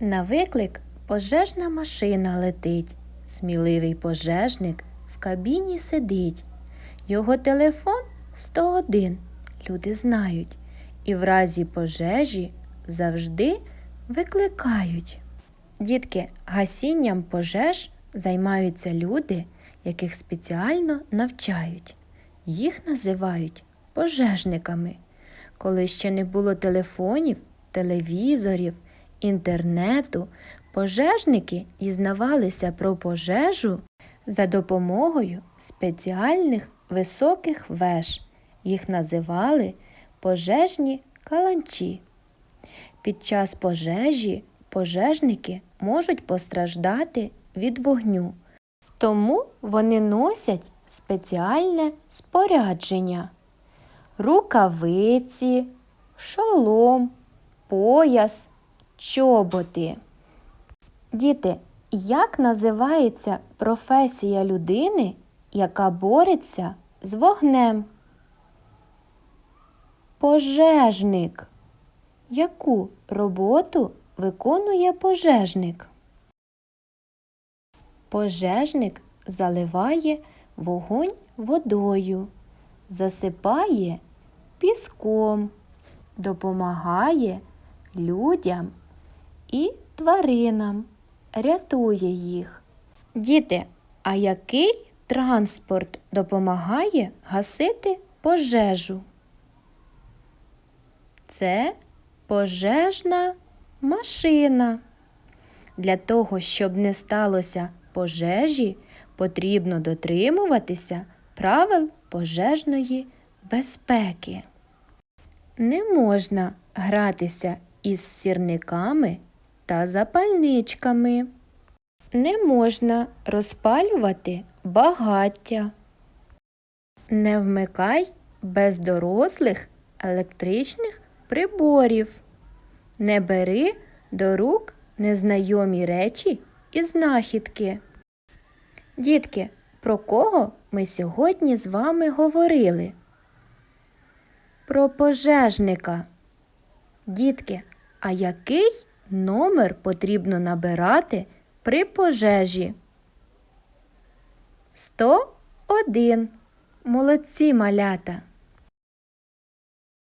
На виклик пожежна машина летить. Сміливий пожежник в кабіні сидить. Його телефон 101. Люди знають. І в разі пожежі завжди викликають. Дітки, гасінням пожеж займаються люди, яких спеціально навчають. Їх називають пожежниками. Коли ще не було телефонів, телевізорів, інтернету, пожежники дізнавалися про пожежу за допомогою спеціальних високих веж. Їх називали пожежні каланчі. Під час пожежі пожежники можуть постраждати від вогню, тому вони носять спеціальне спорядження рукавиці, шолом, пояс, чоботи. Діти, як називається професія людини, яка бореться з вогнем? Пожежник. Яку роботу виконує пожежник? Пожежник заливає вогонь водою, засипає піском, допомагає людям і тваринам, рятує їх. Діти, а який транспорт допомагає гасити пожежу? Це пожежна машина. Для того, щоб не сталося пожежі, потрібно дотримуватися правил пожежної безпеки. Не можна гратися із сірниками та запальничками. Не можна розпалювати багаття. Не вмикай без дорослих електричних приборів. Не бери до рук незнайомі речі і знахідки. Дітки, про кого ми сьогодні з вами говорили? Про пожежника. Дітки, а який номер потрібно набирати при пожежі? 101. Молодці малята.